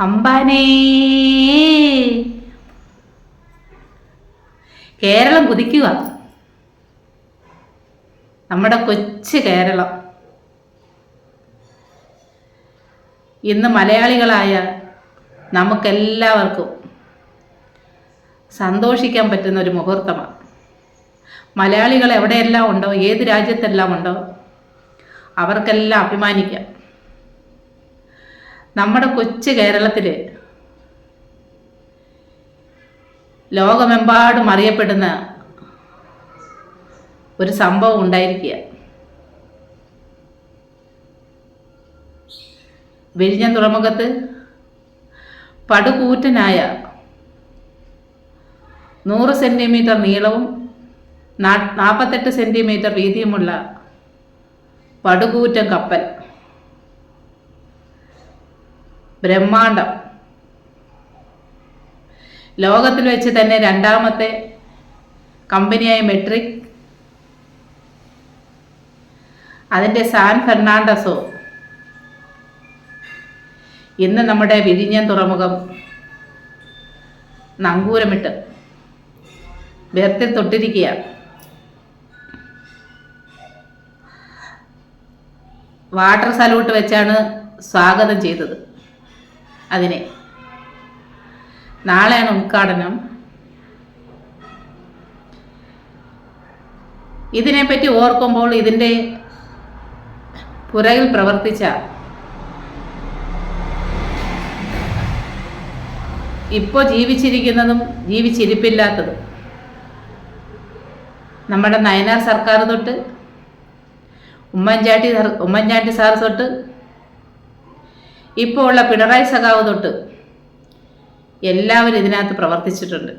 അമ്പാനേ കേരളം കുതിക്കുക നമ്മുടെ കൊച്ചു കേരളം. ഇന്ന് മലയാളികളായ നമുക്കെല്ലാവർക്കും സന്തോഷിക്കാൻ പറ്റുന്ന ഒരു മുഹൂർത്തമാണ്. മലയാളികൾ എവിടെയെല്ലാം ഉണ്ടോ ഏത് രാജ്യത്തെല്ലാം ഉണ്ടോ അവർക്കെല്ലാം അഭിമാനിക്കാം. നമ്മുടെ കൊച്ചു കേരളത്തിൽ ലോകമെമ്പാടും അറിയപ്പെടുന്ന ഒരു സംഭവം ഉണ്ടായിരിക്കുക. വിഴിഞ്ഞ തുറമുഖത്ത് പടുകൂറ്റനായ നൂറ് സെന്റിമീറ്റർ നീളവും നാൽപ്പത്തെട്ട് സെന്റിമീറ്റർ വീതിയുമുള്ള പടുകൂറ്റൻ കപ്പൽ. ബ്രഹ്മാണ്ടം. ലോകത്തിൽ വെച്ച് തന്നെ രണ്ടാമത്തെ കമ്പനിയായ മെട്രിക്. അതിന്റെ സാൻ ഫെർണാണ്ടസോ. ഇന്ന് നമ്മുടെ വിഴിഞ്ഞം തുറമുഖം നങ്കൂരമിട്ട് വേർത്തിൽ തൊട്ടിരിക്കുകയാണ്. വാട്ടർ സല്യൂട്ട് വെച്ചാണ് സ്വാഗതം ചെയ്തത്. അതിനെ. നാളെയാണ് ഉദ്ഘാടനം. ഇതിനെപ്പറ്റി ഓർക്കുമ്പോൾ ഇതിന്റെ പുറകിൽ പ്രവർത്തിച്ച ഇപ്പോൾ ജീവിച്ചിരിക്കുന്നതും ജീവിച്ചിരിപ്പില്ലാത്തതും നമ്മുടെ നയനാർ സർക്കാർ തൊട്ട് ഉമ്മൻചാണ്ടി ഉമ്മൻചാണ്ടി സാർ തൊട്ട് ഇപ്പോൾ ഉള്ള പിണറായി സഖാവ് തൊട്ട് എല്ലാവരും ഇതിനകത്ത് പ്രവർത്തിച്ചിട്ടുണ്ട്.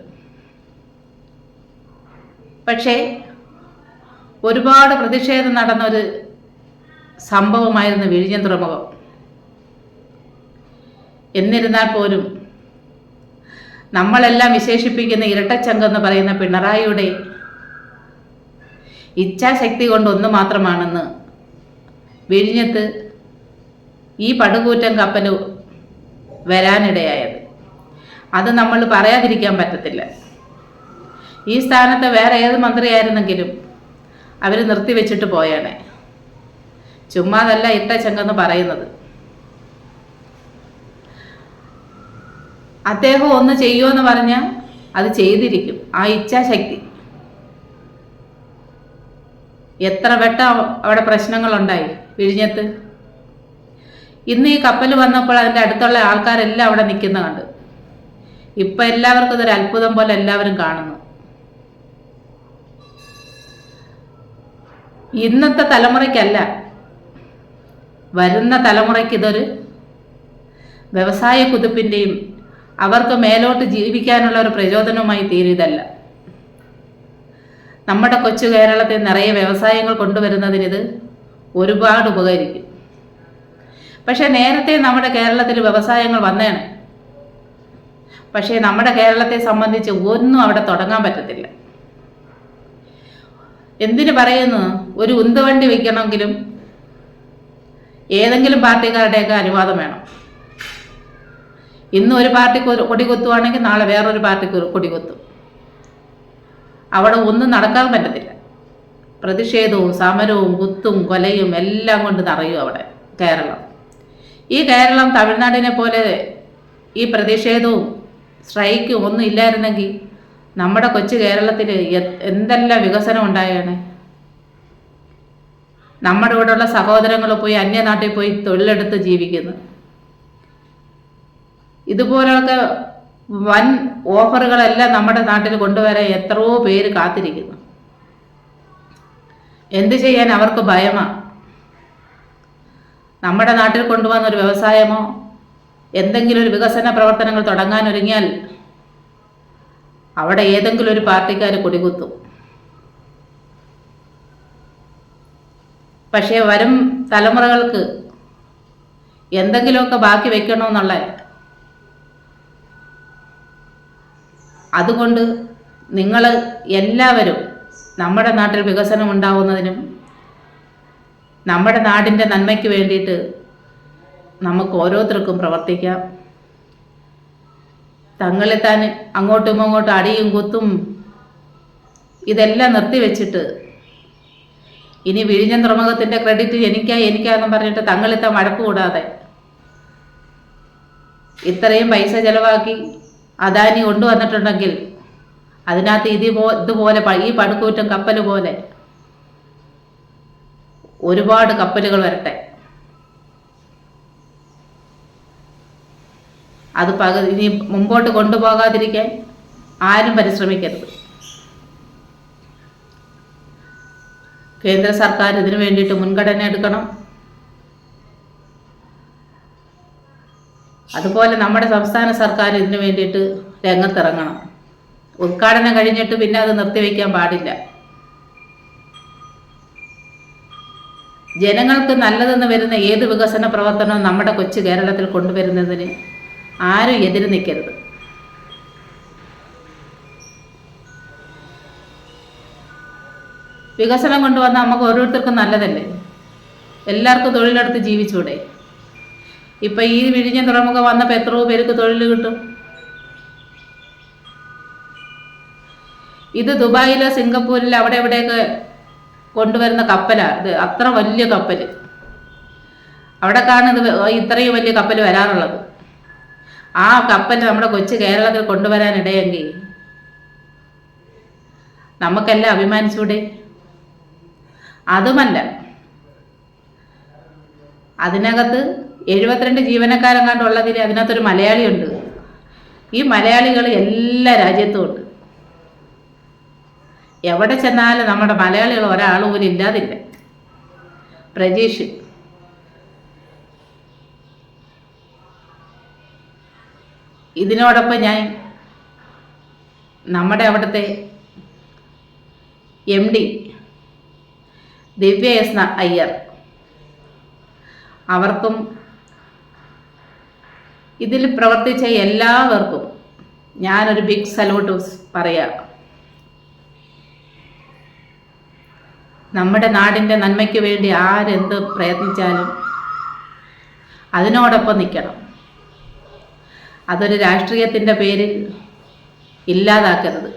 പക്ഷേ ഒരുപാട് പ്രതിഷേധം നടന്നൊരു സംഭവമായിരുന്നു വിഴിഞ്ഞം തുറമുഖം. എന്നിരുന്നാൽ പോലും നമ്മളെല്ലാം വിശേഷിപ്പിക്കുന്ന ഇരട്ടച്ചങ്കെന്ന് പറയുന്ന പിണറായിയുടെ ഇച്ഛാശക്തി കൊണ്ട് ഒന്ന് മാത്രമാണെന്ന് വിഴിഞ്ഞത്ത് ഈ പടുകൂറ്റൻ കപ്പൽ വരാനിടയായത്. അത് നമ്മൾ പറയാതിരിക്കാൻ പറ്റത്തില്ല. ഈ സ്ഥാനത്ത് വേറെ ഏത് മന്ത്രിയായിരുന്നെങ്കിലും അവർ നിർത്തിവെച്ചിട്ട് പോയാണ് ചുമ്മാതല്ല ഇട്ടച്ചങ്കെന്ന് പറയുന്നത്. അദ്ദേഹം ഒന്ന് ചെയ്യുമെന്ന് പറഞ്ഞാൽ അത് ചെയ്തിരിക്കും. ആ ഇച്ഛാശക്തി. എത്ര വട്ടം അവിടെ പ്രശ്നങ്ങളുണ്ടായി? വിഴിഞ്ഞത്ത്? ഇന്ന് ഈ കപ്പൽ വന്നപ്പോൾ അതിന്റെ അടുത്തുള്ള ആൾക്കാരെല്ലാം അവിടെ നിൽക്കുന്ന കണ്ട്. ഇപ്പം എല്ലാവർക്കും ഇതൊരു അത്ഭുതം പോലെ എല്ലാവരും കാണുന്നു. ഇന്നത്തെ തലമുറയ്ക്കല്ല വരുന്ന തലമുറയ്ക്ക് ഇതൊരു വ്യവസായ കുതിപ്പിന്റെയും അവർക്ക് മേലോട്ട് ജീവിക്കാനുള്ള ഒരു പ്രചോദനവുമായി തീരിതല്ല നമ്മുടെ കൊച്ചു കേരളത്തിൽ നിറയെ വ്യവസായങ്ങൾ കൊണ്ടുവരുന്നതിന് ഇത് ഒരുപാട് ഉപകരിക്കും. പക്ഷേ നേരത്തെ നമ്മുടെ കേരളത്തിൽ വ്യവസായങ്ങൾ വന്നേനെ. പക്ഷേ നമ്മുടെ കേരളത്തെ സംബന്ധിച്ച് ഒന്നും അവിടെ തുടങ്ങാൻ പറ്റത്തില്ല. എന്തിനു പറയുന്നു? ഒരു ഉന്തവണ്ടി വയ്ക്കണമെങ്കിലും ഏതെങ്കിലും പാർട്ടിക്കാരുടെയൊക്കെ അനുവാദം വേണം. ഇന്ന് ഒരു പാർട്ടി കൊ- കൊടി കൊത്തുവാണെങ്കിൽ നാളെ വേറൊരു പാർട്ടി കൊ- കൊടി കൊത്തും അവിടെ ഒന്നും നടക്കാൻ പറ്റത്തില്ല. പ്രതിഷേധവും സമരവും കുത്തും കൊലയും എല്ലാം കൊണ്ട് നിറയും അവിടെ കേരളം. ഈ കേരളം തമിഴ്നാടിനെ പോലെ ഈ പ്രതിഷേധവും സ്ട്രൈക്കും ഒന്നും ഇല്ലായിരുന്നെങ്കിൽ നമ്മുടെ കൊച്ചു കേരളത്തിൽ എന്തെല്ലാം വികസനം ഉണ്ടായാണ് നമ്മുടെ ഇവിടെയുള്ള സഹോദരങ്ങൾ പോയി അന്യനാട്ടിൽ പോയി തൊഴിലെടുത്ത് ജീവിക്കുന്നു. ഇതുപോലൊക്കെ വൻ ഓഫറുകളെല്ലാം നമ്മുടെ നാട്ടിൽ കൊണ്ടുവരാൻ എത്രയോ പേര് കാത്തിരിക്കുന്നു. എന്ത് ചെയ്യാൻ അവർക്ക് ഭയമാ? നമ്മുടെ നാട്ടിൽ കൊണ്ടുവന്ന ഒരു വ്യവസായമോ എന്തെങ്കിലും ഒരു വികസന പ്രവർത്തനങ്ങൾ തുടങ്ങാൻ ഒരുങ്ങിയാൽ അവിടെ ഏതെങ്കിലും ഒരു പാർട്ടിക്കാർ കുടികുത്തും. പക്ഷേ വരും തലമുറകൾക്ക് എന്തെങ്കിലുമൊക്കെ ബാക്കി വെക്കണമെന്നുള്ള അതുകൊണ്ട് നിങ്ങൾ എല്ലാവരും നമ്മുടെ നാട്ടിൽ വികസനം ഉണ്ടാവുന്നതിനും നമ്മുടെ നാടിന്റെ നന്മയ്ക്ക് വേണ്ടിയിട്ട് നമുക്ക് ഓരോരുത്തർക്കും പ്രവർത്തിക്കാം. തങ്ങളെ താൻ അങ്ങോട്ടും ഇങ്ങോട്ടും അടിയും കുത്തും ഇതെല്ലാം നിർത്തിവെച്ചിട്ട് ഇനി വിഴിഞ്ഞം തുറമുഖത്തിന്റെ ക്രെഡിറ്റ് എനിക്കാ എനിക്കാന്നും പറഞ്ഞിട്ട് തങ്ങളിത്ത വഴക്ക് കൂടാതെ ഇത്രയും പൈസ ചെലവാക്കി അദാനി കൊണ്ടുവന്നിട്ടുണ്ടെങ്കിൽ അതിനകത്ത് ഇതുപോ ഇതുപോലെ ഈ പടുക്കൂറ്റം കപ്പൽ പോലെ ഒരുപാട് കപ്പലുകൾ വരട്ടെ. അത് പക ഇനി മുമ്പോട്ട് കൊണ്ടുപോകാതിരിക്കാൻ ആരും പരിശ്രമിക്കരുത്. കേന്ദ്ര സർക്കാർ ഇതിനു വേണ്ടിയിട്ട് മുൻഗണന എടുക്കണം. അതുപോലെ നമ്മുടെ സംസ്ഥാന സർക്കാർ ഇതിനു വേണ്ടിയിട്ട് രംഗത്തിറങ്ങണം. ഉദ്ഘാടനം കഴിഞ്ഞിട്ട് പിന്നെ അത് നിർത്തിവെക്കാൻ പാടില്ല. ജനങ്ങൾക്ക് നല്ലതെന്ന് വരുന്ന ഏത് വികസന പ്രവർത്തനവും നമ്മുടെ കൊച്ചു കേരളത്തിൽ കൊണ്ടുവരുന്നതിന് ആരും എതിര് നിൽക്കരുത്. വികസനം കൊണ്ടുവന്ന നമുക്ക് ഓരോരുത്തർക്കും നല്ലതല്ലേ? എല്ലാവർക്കും തൊഴിലെടുത്ത് ജീവിച്ചൂടെ? ഇപ്പം ഈ വിഴിഞ്ഞ തുറമുഖം വന്നപ്പോൾ എത്രയോ പേർക്ക് തൊഴിൽ കിട്ടും. ഇത് ദുബായിലോ സിംഗപ്പൂരിലോ അവിടെ എവിടെയൊക്കെ കൊണ്ടുവരുന്ന കപ്പലാണ് ഇത്. അത്ര വലിയ കപ്പൽ അവിടേക്കാണ് ഇത് ഇത്രയും വലിയ കപ്പൽ വരാറുള്ളത്. ആ കപ്പൽ നമ്മുടെ കൊച്ചു കേരളത്തിൽ കൊണ്ടുവരാനിടയെങ്കിൽ നമുക്കെല്ലാം അഭിമാനിച്ചൂടെ? അതുമല്ല അതിനകത്ത് എഴുപത്തിരണ്ട് ജീവനക്കാരെങ്ങാണ്ടുള്ളതിൽ അതിനകത്തൊരു മലയാളിയുണ്ട്. ഈ മലയാളികൾ എല്ലാ രാജ്യത്തും ഉണ്ട്. എവിടെ ചെന്നാലും നമ്മുടെ മലയാളികൾ ഒരാൾ പോലും ഇല്ലാതില്ല. പ്രജീഷ്. ഇതിനോടൊപ്പം ഞാൻ നമ്മുടെ അവിടുത്തെ M D Divya S Iyer അവർക്കും ഇതിൽ പ്രവർത്തിച്ച എല്ലാവർക്കും ഞാനൊരു ബിഗ് സല്യൂട്ട് പറയാം. നമ്മുടെ നാടിന്റെ നന്മയ്ക്ക് വേണ്ടി ആരെന്ത് പ്രയത്നിച്ചാലും അതിനോടൊപ്പം നിൽക്കണം. അതൊരു രാഷ്ട്രീയത്തിന്റെ പേരിൽ ഇല്ലാതാക്കരുത്.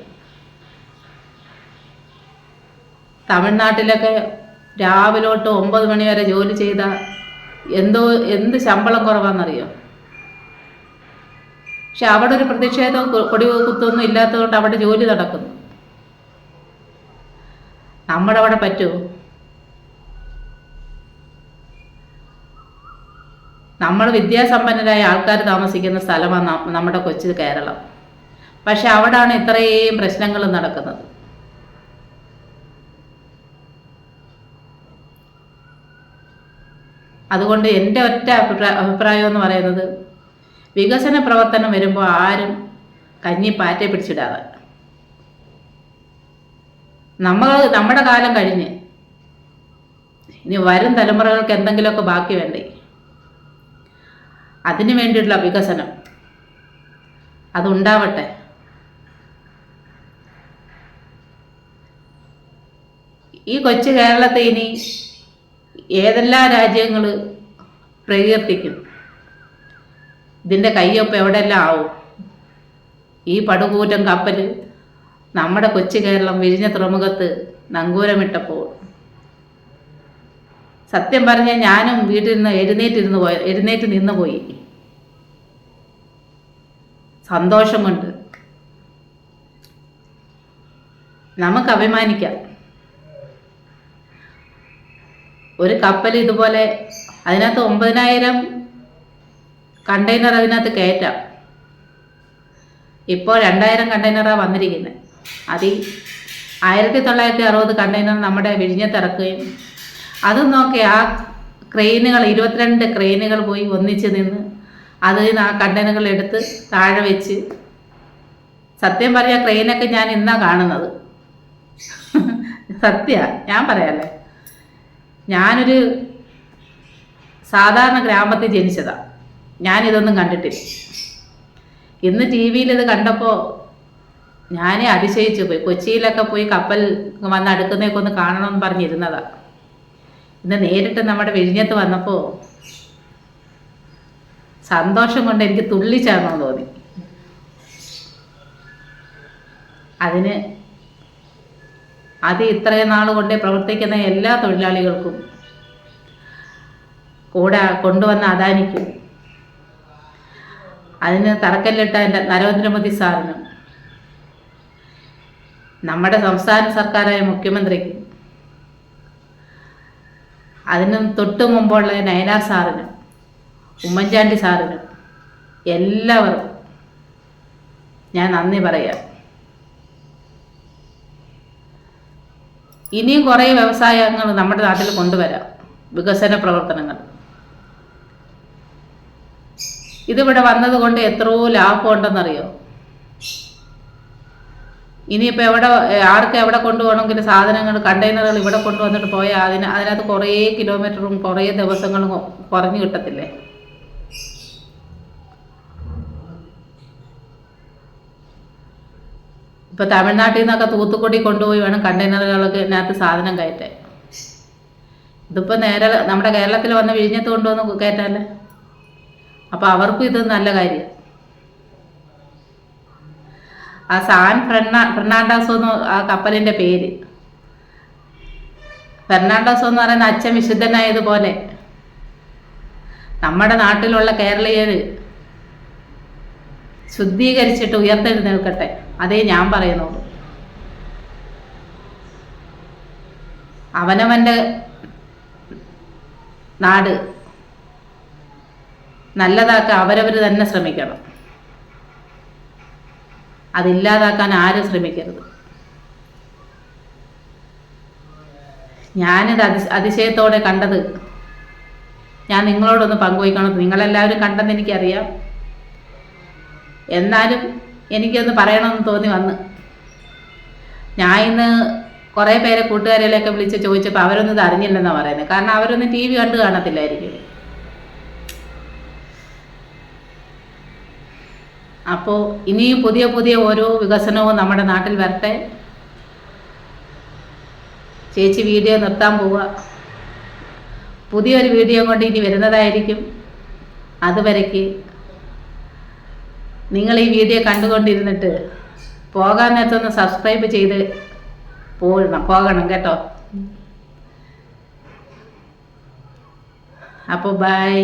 തമിഴ്നാട്ടിലൊക്കെ രാവിലോട്ട് ഒമ്പത് മണി വരെ ജോലി ചെയ്ത എന്തോ എന്ത് ശമ്പളം കുറവാണെന്നറിയോ പക്ഷെ അവിടെ ഒരു പ്രതിഷേധവും കൊടി കുത്തൊന്നും ഇല്ലാത്തതുകൊണ്ട് അവിടെ ജോലി നടക്കുന്നു. നമ്മുടെ അവിടെ പറ്റുമോ നമ്മൾ വിദ്യാസമ്പന്നരായ ആൾക്കാർ താമസിക്കുന്ന സ്ഥലമാണ് നമ്മുടെ കൊച്ചു കേരളം. പക്ഷെ അവിടാണ് ഇത്രയും പ്രശ്നങ്ങൾ നടക്കുന്നത്. അതുകൊണ്ട് എന്റെ ഒറ്റ അഭിപ്രായ അഭിപ്രായം എന്ന് പറയുന്നത് വികസന പ്രവർത്തനം വരുമ്പോൾ ആരും കഞ്ഞി പാറ്റെ പിടിച്ചിടാതെ. നമ്മൾ നമ്മുടെ കാലം കഴിഞ്ഞ്. ഇനി വരും തലമുറകൾക്ക് എന്തെങ്കിലുമൊക്കെ ബാക്കി വേണ്ടേ? അതിനു വേണ്ടിയിട്ടുള്ള വികസനം. അതുണ്ടാവട്ടെ. ഈ കൊച്ചു കേരളത്തെ ഇനി ഏതെല്ലാം രാജ്യങ്ങൾ പ്രകീർത്തിക്കും? ഇതിന്റെ കയ്യൊപ്പ് എവിടെയെല്ലാം ആവും? ഈ പടുകൂറ്റം കപ്പൽ നമ്മുടെ കൊച്ചു കേരളം വിരിഞ്ഞ തുറമുഖത്ത് നങ്കൂരമിട്ടപ്പോൾ സത്യം പറഞ്ഞാൽ ഞാനും വീട്ടിൽ നിന്ന് എഴുന്നേറ്റിരുന്ന് പോയ എഴുന്നേറ്റ് നിന്ന് പോയി. സന്തോഷമുണ്ട് നമുക്ക് അഭിമാനിക്കാം. ഒരു കപ്പൽ ഇതുപോലെ അതിനകത്ത് ഒമ്പതിനായിരം കണ്ടെയ്നർ അതിനകത്ത് കയറ്റാം. ഇപ്പോൾ രണ്ടായിരം കണ്ടെയ്നറാണ് വന്നിരിക്കുന്നത് അത് ആയിരത്തി തൊള്ളായിരത്തി അറുപത് കണ്ടെയ്നർ നമ്മുടെ വിഴിഞ്ഞത്തിറക്കുകയും അതും നോക്കി ആ ക്രെയിനുകൾ ഇരുപത്തിരണ്ട് ക്രെയിനുകൾ പോയി ഒന്നിച്ച് നിന്ന് അതിൽ നിന്ന് ആ കണ്ടെയ്നറുകൾ എടുത്ത് താഴെ വെച്ച് സത്യം പറയാ ക്രെയിനൊക്കെ ഞാൻ ഇന്നാ കാണുന്നത്. സത്യ ഞാൻ പറയാല്ലേ? ഞാനൊരു സാധാരണ ഗ്രാമത്തിൽ ജനിച്ചതാണ് ഞാനിതൊന്നും കണ്ടിട്ടില്ല. ഇന്ന് ടി വിയിൽ ഇത് കണ്ടപ്പോൾ ഞാനേ അതിശയിച്ചു പോയി. കൊച്ചിയിലൊക്കെ പോയി കപ്പൽ വന്ന് അടുക്കുന്നതൊക്കെ ഒന്ന് കാണണമെന്ന് പറഞ്ഞിരുന്നതാ. ഇന്ന് നേരിട്ട് നമ്മുടെ വിഴിഞ്ഞത്ത് വന്നപ്പോൾ സന്തോഷം കൊണ്ട് എനിക്ക് തുള്ളിച്ചാടണമെന്ന് തോന്നി. അതിന് അത് ഇത്രയും നാൾ കൊണ്ട് പ്രവർത്തിക്കുന്ന എല്ലാ തൊഴിലാളികൾക്കും കൂടെ കൊണ്ടുവന്ന അദാനിക്കും. അതിന് തറക്കല്ലിട്ട എന്റെ നരേന്ദ്രമോദി സാറിനും നമ്മുടെ സംസ്ഥാന സർക്കാരായ മുഖ്യമന്ത്രിക്കും അതിനും തൊട്ടു മുമ്പുള്ള നയനാർ സാറിനും ഉമ്മൻചാണ്ടി സാറിനും എല്ലാവർക്കും ഞാൻ നന്ദി പറയാം. ഇനിയും കുറേ വ്യവസായങ്ങൾ നമ്മുടെ നാട്ടിൽ കൊണ്ടുവരാം. വികസന പ്രവർത്തനങ്ങൾ. ഇതിവിടെ വന്നതുകൊണ്ട് എത്രയോ ലാഭമുണ്ടെന്നറിയോ? ഇനിയിപ്പോൾ എവിടെ ആർക്ക് എവിടെ കൊണ്ടുപോകണമെങ്കിൽ സാധനങ്ങൾ കണ്ടെയ്നറുകൾ ഇവിടെ കൊണ്ടുവന്നിട്ട് പോയാൽ അതിന് അതിനകത്ത് കുറേ കിലോമീറ്ററും കുറേ ദിവസങ്ങളും കുറഞ്ഞു കിട്ടത്തില്ലേ? ഇപ്പോൾ തമിഴ്നാട്ടിൽ നിന്നൊക്കെ തൂത്തുക്കുടി കൊണ്ടുപോയി വേണം കണ്ടെയ്നറുകളൊക്കെ ഇതിനകത്ത് സാധനം കയറ്റാൻ. ഇതിപ്പോൾ നേരെ നമ്മുടെ കേരളത്തിൽ വന്ന് വിഴിഞ്ഞത്ത് കൊണ്ടുവന്ന് കയറ്റാല്ലേ? അപ്പോൾ അവർക്കും ഇത് നല്ല കാര്യം. ആ സാൻ ഫെർണാ എന്ന് ആ കപ്പലിന്റെ പേര്. ഫെർണാണ്ടോസ് എന്ന് പറയുന്ന അച്ഛൻ വിശുദ്ധനായതുപോലെ. നമ്മുടെ നാട്ടിലുള്ള കേരളീയർ ശുദ്ധീകരിച്ചിട്ട് ഉയർത്തെഴുന്നേൽക്കട്ടെ. അതേ ഞാൻ പറയുന്നുള്ളൂ. അവനവന്റെ നാട് നല്ലതാക്കാൻ അവരവർ തന്നെ ശ്രമിക്കണം. അതില്ലാതാക്കാൻ ആരും ശ്രമിക്കരുത്. ഞാനിത് അതി അതിശയത്തോടെ കണ്ടത് ഞാൻ നിങ്ങളോടൊന്ന് പങ്കുവയ്ക്കണം. നിങ്ങളെല്ലാവരും കണ്ടെന്ന് എനിക്കറിയാം. എന്നാലും എനിക്കൊന്ന് പറയണമെന്ന് തോന്നി വന്ന്. ഞാൻ ഇന്ന് കുറേ പേരെ കൂട്ടുകാരികളെയൊക്കെ വിളിച്ച് ചോദിച്ചപ്പോൾ അവരൊന്നും ഇത് അറിഞ്ഞില്ലെന്നാണ് പറയുന്നത് കാരണം അവരൊന്നും ടി വി കണ്ടു കാണത്തില്ലായിരിക്കും. അപ്പോൾ ഇനിയും പുതിയ പുതിയ ഓരോ വികസനവും നമ്മുടെ നാട്ടിൽ വരട്ടെ. ചേച്ചി വീഡിയോ നിർത്താൻ പോവുക. പുതിയൊരു വീഡിയോ കൊണ്ട് ഇനി വരുന്നതായിരിക്കും. അതുവരയ്ക്ക് നിങ്ങൾ ഈ വീഡിയോ കണ്ടുകൊണ്ടിരുന്നിട്ട് പോകാൻ നേരത്തൊന്ന് സബ്സ്ക്രൈബ് ചെയ്ത് പോകണം പോകണം കേട്ടോ. അപ്പോൾ ബൈ.